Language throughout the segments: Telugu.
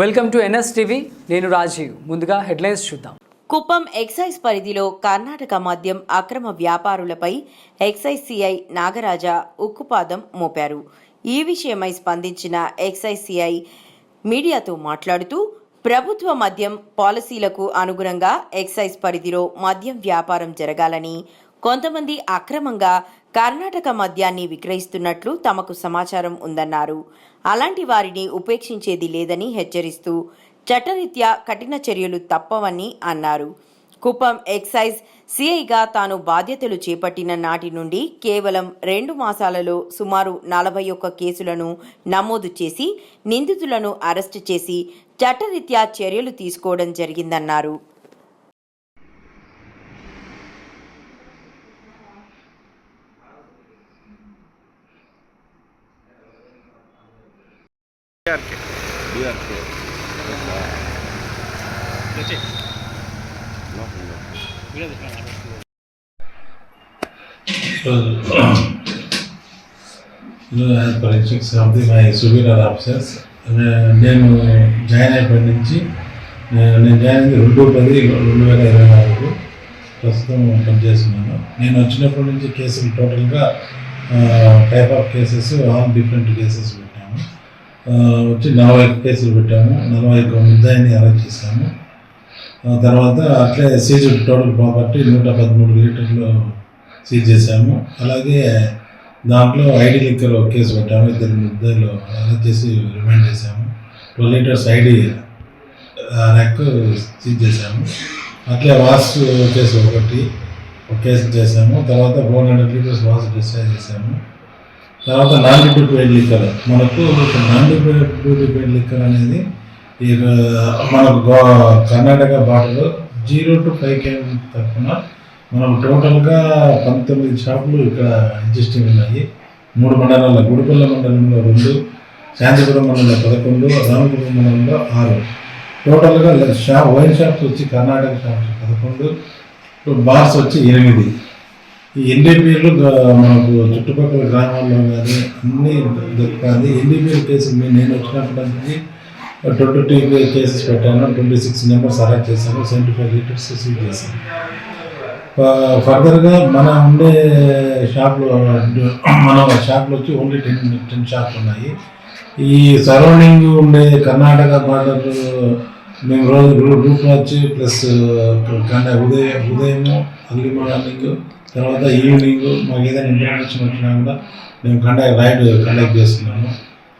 వెల్కమ్ టు ఎన్ఎస్ టీవీ నేను రాజీవ్. ముందుగా హెడ్లైన్స్ చూద్దాం. కుప్పం ఎక్సైజ్ పరిధిలో కర్ణాటక మద్యం అక్రమ వ్యాపారులపై ఎక్సైజ్ సిఐ నాగరాజ ఉక్కుపాదం మోపారు. ఈ విషయమై స్పందించిన ఎక్సైజ్ సిఐ మీడియాతో మాట్లాడుతూ ప్రభుత్వ మద్యం పాలసీలకు అనుగుణంగా ఎక్సైజ్ పరిధిలో మద్యం వ్యాపారం జరగాలని కొంతమంది అక్రమంగా కర్ణాటక మద్యాన్ని విక్రయిస్తున్నట్లు తమకు సమాచారం ఉందన్నారు. అలాంటి వారిని ఉపేక్షించేది లేదని హెచ్చరిస్తూ చట్టరీత్యా కఠిన చర్యలు తప్పవని అన్నారు. కుప్పం ఎక్సైజ్ సిఐగా తాను బాధ్యతలు చేపట్టిన నాటి నుండి కేవలం రెండు మాసాలలో సుమారు నలభై ఒక్క కేసులను నమోదు చేసి నిందితులను అరెస్టు చేసి చట్టరీత్యా చర్యలు తీసుకోవడం జరిగిందన్నారు. డిఆర్కే ది మై ఆఫీసర్స్ నేను జాయిన్ అయిపోయిన నుంచి నేను జాయిన్ అయింది రెండు పది రెండు వేల ఇరవై నాలుగు. ప్రస్తుతం పనిచేస్తున్నాను నేను వచ్చినప్పటి నుంచి కేసులు టోటల్గా type of cases all different cases వచ్చి నలభై ఒక్క కేసులు పెట్టాము. నలభై ఒక్క ముద్దాయిని అరెస్ట్ చేశాము. తర్వాత అట్లే సీజ్ టోటల్ ప్రాపర్టీ నూట పదమూడు లీటర్లు సీజ్ చేశాము. అలాగే దాంట్లో ఐడి లిక్కర్ ఒక కేసు పెట్టాము. ఇద్దరు ముద్దాయిలు అరెస్ట్ చేసి రిమైండ్ చేశాము. Twelve litres ID arrack seize చేశాము. అట్లే వాస్ కేసు ఒకటి ఒక కేసు చేశాము. తర్వాత four hundred litres wash discharge చేశాము. తర్వాత నాన్ లిక్విడ్ లిక్కర్ మనకు నాన్ లిక్విడ్ లిక్కర్ అనేది మనకు కర్ణాటక బాటలో జీరో టు ఫైవ్ కేఎం తరఫున మనం టోటల్గా పంతొమ్మిది షాపులు ఇక్కడ ఎగ్జిస్టింగ్ ఉన్నాయి. మూడు మండలాల గుడిపల్ల మండలంలో రెండు శాంతిపురం మండలంలో పదకొండు రామపురం మండలంలో ఆరు. టోటల్గా షాప్ వైన్ షాప్స్ వచ్చి కర్ణాటక షాప్స్ పదకొండు బార్స్ వచ్చి ఎనిమిది. ఎన్డీపీలు మనకు చుట్టుపక్కల గ్రామాల్లో కానీ అన్ని దొరుకుతుంది ఎన్డీపీ కేసులు నేను వచ్చినప్పటికీ ట్వంటీ టూ కేసెస్ పెట్టాను. ట్వంటీ సిక్స్ నెంబర్స్ అరెస్ట్ చేశాను. సెవెంటీ ఫైవ్ లీటర్స్ సీజ్ చేశాను. ఫర్దర్గా మన ఉండే షాప్లో మన షాప్లో వచ్చి ఓన్లీ టెన్ టెన్ షాప్లు ఉన్నాయి. ఈ సరౌండింగ్ ఉండే కర్ణాటక బార్డర్ మేము రోజు గ్రూప్ గ్రూప్ వచ్చి ప్లస్ కన్నా ఉదయం ఉదయము అర్లీ మార్నింగ్ తర్వాత ఈవినింగ్ మాకు ఏదైనా ఇంటర్నేషన్ వచ్చినా కూడా మేము కండక్ట్ రైడ్ కండక్ట్ చేస్తున్నాము.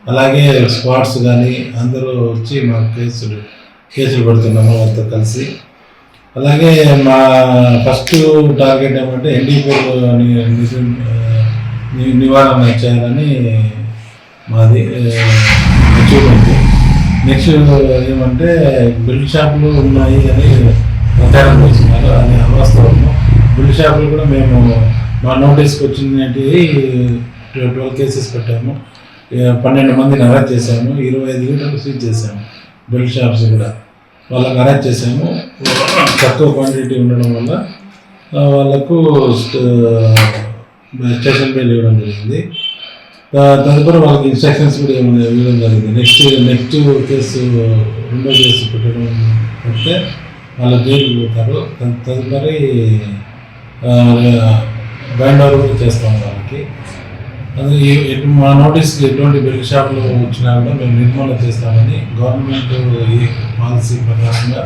అలాగే స్పాట్స్ కానీ అందరూ వచ్చి మా కేసులు కేసులు పెడుతున్నాము వాళ్ళతో కలిసి. అలాగే మా ఫస్ట్ టార్గెట్ ఏమంటే ఎన్డీపీఎల్ నివారణ చేయాలని మాది అచీవ్మెంట్ నెక్స్ట్ uh, ఏమంటే బిల్డ్ షాపులు ఉన్నాయి అని ప్రచారం చేస్తున్నారు. అని అవాస్తవము బిల్డ్ షాపులు కూడా మేము మా నోటీస్కి వచ్చినవి ట్వెల్వ్ కేసెస్ పెట్టాము. పన్నెండు మందిని అరెస్ట్ చేశాము. ఇరవై ఐదు లీటర్లు సీజ్ చేశాము. బిల్డ్ షాప్స్ కూడా. వాళ్ళకి అరెస్ట్ చేశాము. తక్కువ క్వాంటిటీ ఉండడం వల్ల వాళ్ళకు స్టేషన్ బెయిల్ ఇవ్వడం జరిగింది. దాని తదుపరి వాళ్ళకి ఇన్స్ట్రక్షన్స్ కూడా ఏమైనా ఇవ్వడం జరిగింది. నెక్స్ట్ నెక్స్ట్ కేసు రెండో కేసు పెట్టడం పెడితే వాళ్ళ జైలు పోతారు. తదుపరి బైండ్ ఓవర్ కూడా చేస్తాం వాళ్ళకి. అది మా నోటీస్కి ఎటువంటి బెల్ట్ షాపులు వచ్చినా కూడా మేము నిర్మూలన చేస్తామని గవర్నమెంట్ ఈ పాలసీ ప్రకారంగా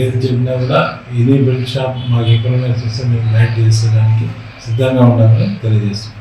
ఏది చెప్పినా కూడా ఇది బెల్ట్ షాప్ మాకు ఇన్ఫర్మేషన్ ఇస్తే మేము లైట్ చేసేదానికి సిద్ధంగా ఉండాలని తెలియజేస్తున్నాం.